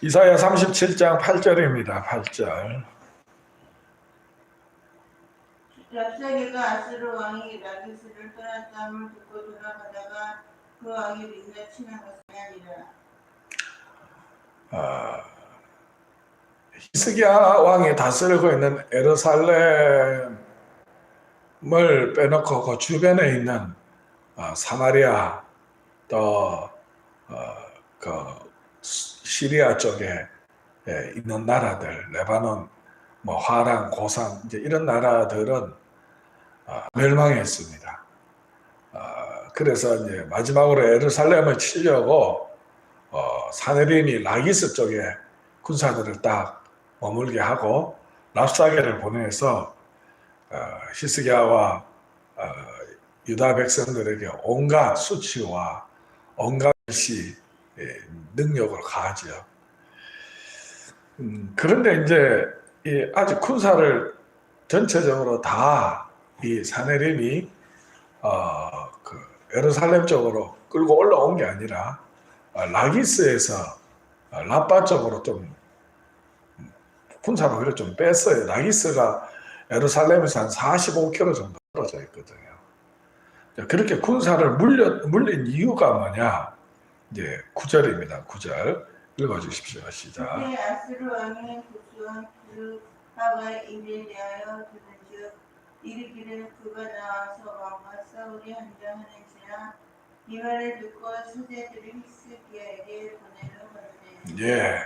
이사야 37장 8절입니다. 8절. 랍사게가 아스로 왕이 라기스를 떠났다함을 듣고 돌아가다가 그 왕이 민다 치는 것이 아니라 아, 히스기야 왕이 다스리고 있는 에르살렘을 빼놓고 그 주변에 있는 어, 사마리아 또 어, 그 시리아 쪽에 예, 있는 나라들 레바논 뭐 화랑 고산 이제 이런 나라들은 어, 멸망했습니다. 어, 그래서 이제 마지막으로 에르살렘을 치려고 어, 사내림이 라기스 쪽에 군사들을 딱 머물게 하고 랍사게를 보내서 어, 히스기야와 어, 유다 백성들에게 온갖 수치와 온갖 시 능력을 가하죠. 음, 그런데 이제 이 아직 군사를 전체적으로 다 이 사내림이 어, 그 예루살렘 쪽으로 끌고 올라온 게 아니라 어, 라기스에서 어, 라빠 쪽으로 좀 군사를 좀 뺐어요. 라기스가 예루살렘에서 한 45km 정도 떨어져 있거든요. 자, 그렇게 군사를 물려, 물린 이유가 뭐냐? 이제 9절입니다. 9절 읽어주십시오. 시작. 그때 아스로 왕이 구수한 그 하가 이에 대하여 들은즉 이르기를 그가 나와서 왕과 싸우리 한장하는지라 이 말을 듣고 수제들이 히스기야에게 보내러 가되 예.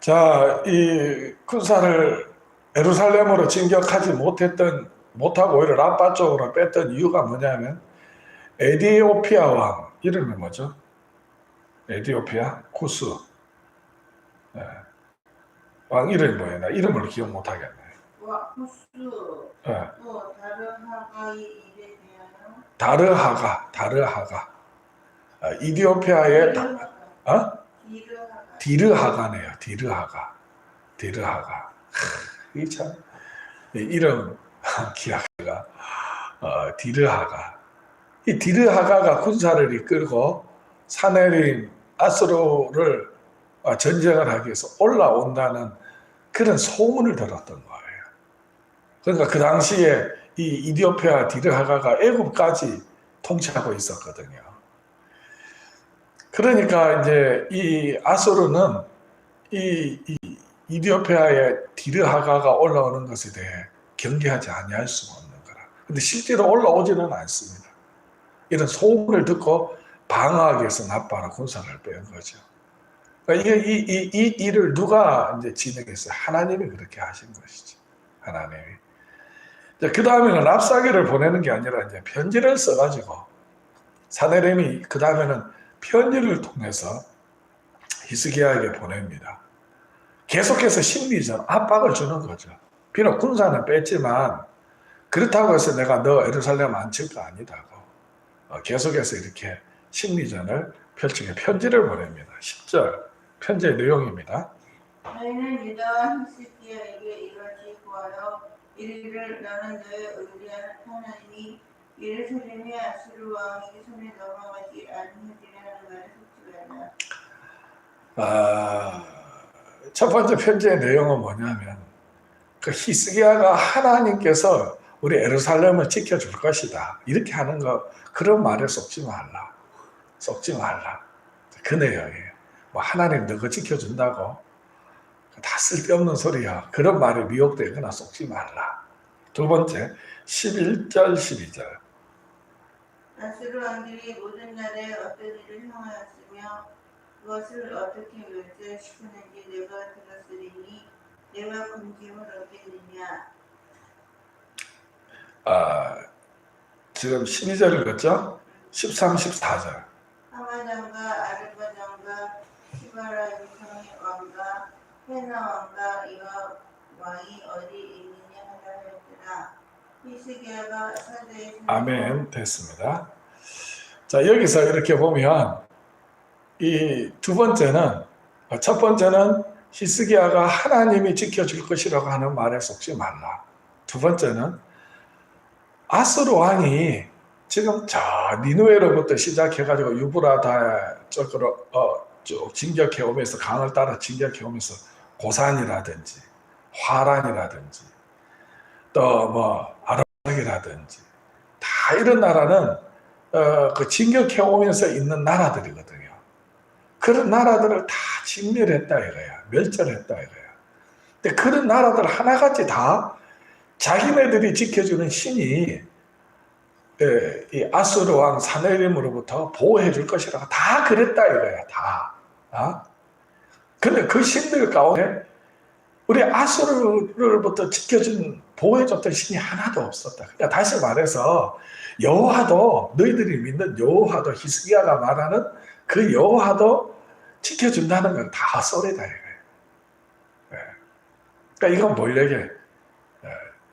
자, 이 군사를 예루살렘으로 진격하지 못했던 못하고 오히려 라빠 쪽으로 뺐던 이유가 뭐냐면 에디오피아 왕 이름이 뭐죠? 에디오피아 쿠스 예. 왕 이름이 뭐예요? 나 이름을 기억 못 하겠네. 와 후스 예. 또 다른 하가의 일에 대하여 다르하가 다르하가 아, 이디오피아의 다, 어? 디르하가 디르하가네요. 디르하가. 디르하가. 이참 이름 기하가 어, 디르하가. 이 디르하가가 군사를 이끌고 사내림 아스로를 어, 전쟁을 하기 위해서 올라온다는 그런 소문을 들었던 거예요. 그러니까 그 당시에 이 이디오피아 디르하가가 애굽까지 통치하고 있었거든요. 그러니까 이제 이 아소르는 이, 이 이디오피아의 디르하가가 올라오는 것에 대해 경계하지 아니할 수가 없는 거라. 근데 실제로 올라오지는 않습니다. 이런 소문을 듣고 위해서 나빠라 군사를 뺀 거죠. 그러니까 이게 이, 이, 이 일을 누가 이제 진행했어요? 하나님이 그렇게 하신 것이죠. 하나님이. 그 다음에는 랍사기를 보내는 게 아니라 이제 편지를 써가지고 사내렘이 그 다음에는 편지를 통해서 히스기야에게 보냅니다. 계속해서 심리전 압박을 주는 거죠. 비록 군사는 뺐지만 그렇다고 해서 내가 너 에루살렘 안칠거 아니다고 어, 계속해서 이렇게 심리전을 펼치게 편지를 보냅니다. 10절 편지의 내용입니다. 너희는 유다와 히스기야에게 이같이 구하여 이르기를 나는 너의 의리한 하나님이 예루살렘이 아수르 왕에게 손에 넘어가지 않으리라는 말을 속지하라. 아, 첫 번째 편지의 내용은 뭐냐면 그 히스기야가 하나님께서 우리 에루살렘을 지켜줄 것이다 이렇게 하는 거 그런 말에 속지 말라 속지 말라. 그 내용이에요. 뭐 하나님 너가 지켜준다고 다 쓸데없는 소리야. 그런 말에 미혹되거나 속지 말라. 두 번째 11절 12절. 아수르 왕들이 모든 날에 어떤 일을 행하였으며 그것을 어떻게 멸절시키는지 내가 들었으리니 내가 군침을 얻겠느냐? 아, 지금 12절 읽었죠? 13, 14절 하마장과 아르바장과 시바라 유성의 왕과 헤 나 왕과 이와 왕이 어디 있느냐 하라 했더라 히스기야가 사대의 아멘 됐습니다. 자 여기서 이렇게 보면 이 두 번째는 첫 번째는 히스기야가 하나님이 지켜줄 것이라고 하는 말에 속지 말라. 두 번째는 아스르 왕이 지금 저 니누에로부터 시작해가지고 유브라다 쪽으로 어, 쭉 진격해 오면서 강을 따라 진격해 오면서 고산이라든지 화란이라든지 또 뭐 아랍이라든지 다 이런 나라는 어, 그 진격해 오면서 있는 나라들이거든요. 그런 나라들을 다 진멸했다 이거야. 멸절했다 이거야. 근데 그런 나라들 하나같이 다 자기네들이 지켜주는 신이 예, 이 아수르 왕 사네림으로부터 보호해 줄 것이라고 다 그랬다 이거야 다. 아? 근데 그 신들 가운데 우리 아수르로부터 지켜준 보호해줬던 신이 하나도 없었다. 그러니까 다시 말해서 여호와도 너희들이 믿는 여호와도 히스기야가 말하는 그 여호와도 지켜준다는 건 다 썰이다 이거예요. 예. 그러니까 이건 뭐냐게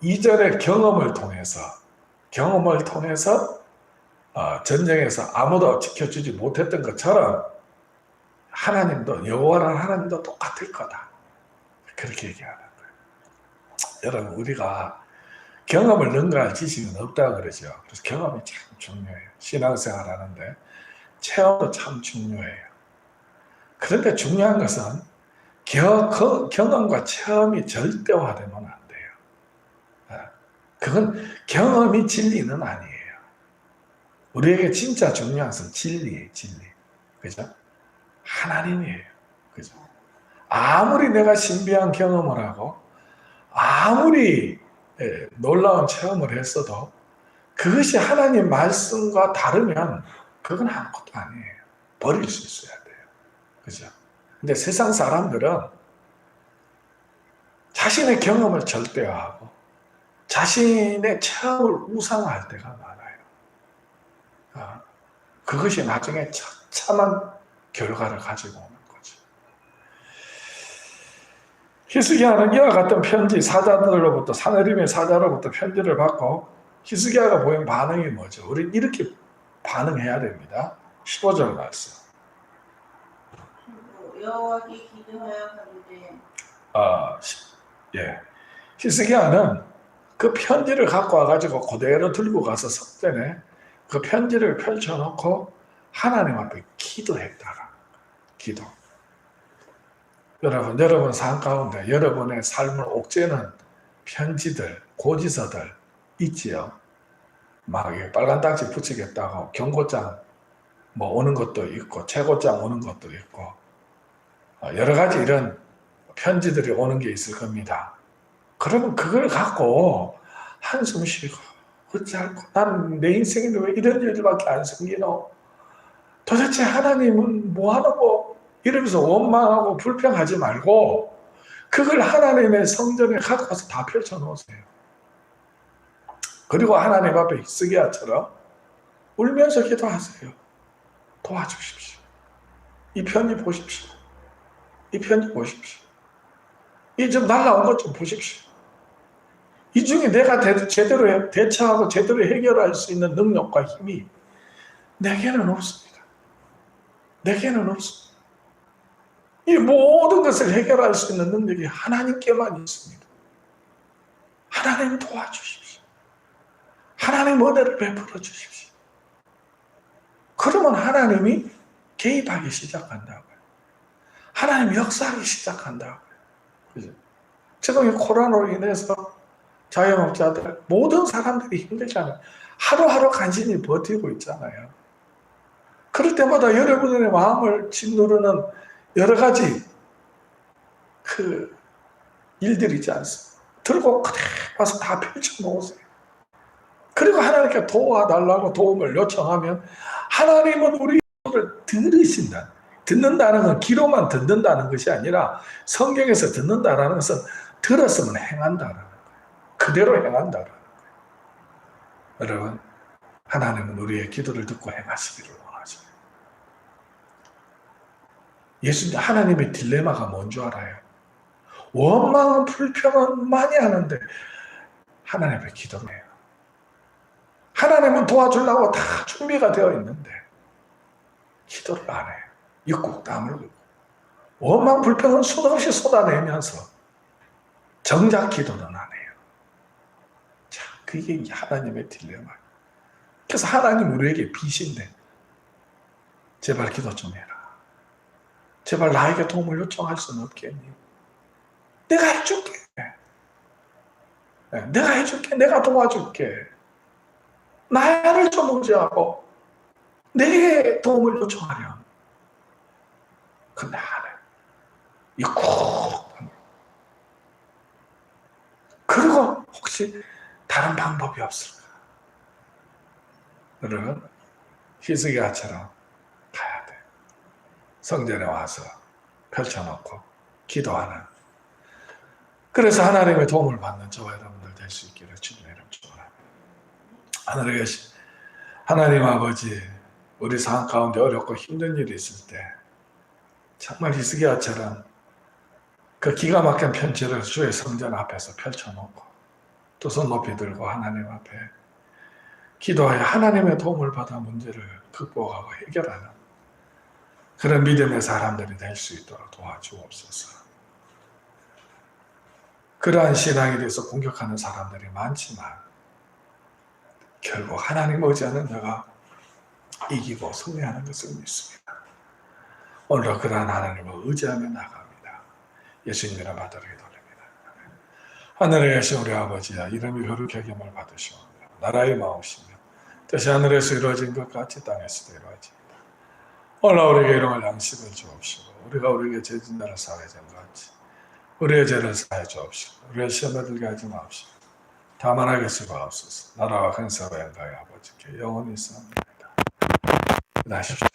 이전의 경험을 통해서 경험을 통해서 어, 전쟁에서 아무도 지켜주지 못했던 것처럼 하나님도 여호와라는 하나님도 똑같을 거다. 그렇게 얘기하는 거예요. 여러분 우리가 경험을 능가할 지식은 없다 그러죠. 그래서 경험이 참 중요해요. 신앙생활 하는데 체험도 참 중요해요. 그런데 중요한 것은 경험과 체험이 절대화되면 안 돼요. 아, 그건 경험이 진리는 아니에요. 우리에게 진짜 중요한 것은 진리예요, 진리. 그죠? 하나님이에요. 그죠? 아무리 내가 신비한 경험을 하고, 아무리 예, 놀라운 체험을 했어도, 그것이 하나님 말씀과 다르면, 그건 아무것도 아니에요. 버릴 수 있어야 돼요. 그죠? 근데 세상 사람들은 자신의 경험을 절대화하고, 자신의 체험을 우상화할 때가 많아요. 아, 그것이 나중에 처참한 결과를 가지고 오는 거죠. 히스기야는 이와 같은 편지 사자들로부터 사내림의 사자로부터 편지를 받고 히스기야가 보인 반응이 뭐죠? 우리 이렇게 반응해야 됩니다. 15절 말씀. 여호와께 기도하여 가로되 아, 시- 예. 히스기야는 그 편지를 갖고 와가지고 그대로 들고 가서 석전에 그 편지를 펼쳐놓고 하나님 앞에 기도했다라. 기도. 여러분, 여러분 삶 가운데 여러분의 삶을 옥죄는 편지들, 고지서들 있지요. 막 빨간 딱지 붙이겠다고 경고장 뭐 오는 것도 있고 최고장 오는 것도 있고 어, 여러 가지 이런 편지들이 오는 게 있을 겁니다. 그러면 그걸 갖고 한숨 쉬고 어찌할꼬 나는 내 인생에 왜 이런 일들밖에 안 생기노? 도대체 하나님은 뭐 하노고 이러면서 원망하고 불평하지 말고 그걸 하나님의 성전에 갖고 와서 다 펼쳐 놓으세요. 그리고 하나님 앞에 히스기야처럼 울면서 기도하세요. 도와주십시오. 이 편지 보십시오. 이 편지 보십시오. 이 좀 날라온 것 좀 보십시오. 이 중에 내가 대, 제대로 해- 대처하고 제대로 해결할 수 있는 능력과 힘이 내게는 없습니다. 내게는 없습니다. 이 모든 것을 해결할 수 있는 능력이 하나님께만 있습니다. 하나님 도와주십시오. 하나님 은혜를 베풀어 주십시오. 그러면 하나님이 개입하기 시작한다고요. 하나님 역사하기 시작한다고요. 그죠? 지금 이 코로나로 인해서 자영업자들 모든 사람들이 힘들잖아요. 하루하루 간신히 버티고 있잖아요. 그럴 때마다 여러분의 마음을 짓누르는 여러 가지 그 일들이 있지 않습니까? 들고 그대로 와서 다 펼쳐 놓으세요. 그리고 하나님께 도와달라고 도움을 요청하면 하나님은 우리 를 들으신다. 듣는다는 건 귀로만 듣는다는 것이 아니라 성경에서 듣는다라는 것은 들었으면 행한다라는 거예요. 그대로 행한다라는 거예요. 여러분, 하나님은 우리의 기도를 듣고 행하시기를 원하십니다. 예수님, 하나님의 딜레마가 뭔 줄 알아요? 원망은 불평은 많이 하는데 하나님의 기도를 해요. 하나님은 도와주려고 다 준비가 되어 있는데 기도를 안 해요. 입국 땀을 흘리고 원망 불평은 수없이 쏟아내면서 정작 기도는 안 해요. 자, 그게 이 하나님의 딜레마. 그래서 하나님 우리에게 비신데 제발 기도 좀 해라. 제발 나에게 도움을 요청할 수는 없겠니? 내가 해줄게. 네, 내가 해줄게. 내가 도와줄게. 나를 좀 의지하고 내게 도움을 요청하렴. 근데 안 해. 이거 꼭. 그리고 혹시 다른 방법이 없을까? 여러분, 가야 돼. 성전에 와서 펼쳐놓고 기도하는. 그래서 하나님의 도움을 받는 저와 여러분들 될 수 있기를 주님의 이름 축원합니다. 계신 하나님 아버지, 우리 상황 가운데 어렵고 힘든 일이 있을 때 정말 히스기야처럼 그 기가 막힌 편지를 주의 성전 앞에서 펼쳐놓고 두 손 높이 들고 하나님 앞에 기도하여 하나님의 도움을 받아 문제를 극복하고 해결하는 그런 믿음의 사람들이 될 수 있도록 도와주옵소서. 그러한 신앙에 대해서 공격하는 사람들이 많지만 결국 하나님 의지하는 자가 이기고 승리하는 것을 믿습니다. 오늘도 그러한 하나님을 의지하며 나갑니다. 예수님 이름 받들게 돌립니다. 하늘에 계신 우리 아버지야 이름이 거룩하게 을 받으시옵니다. 나라의 마음이시며 뜻이 하늘에서 이루어진 것 같이 땅에서도 이루어집니다. 오늘 우리에게 이름을 양식을 주옵시고 우리가 우리에게 죄진 자를 사하여 준것 같이 우리의 죄를 사하여 주옵시고 우리의 시험에 들게 하지 마옵시고 다만 하게 수고하옵소서 나라와 근사와 영광의 아버지께 영원히 있사옵나이다. 나십시오.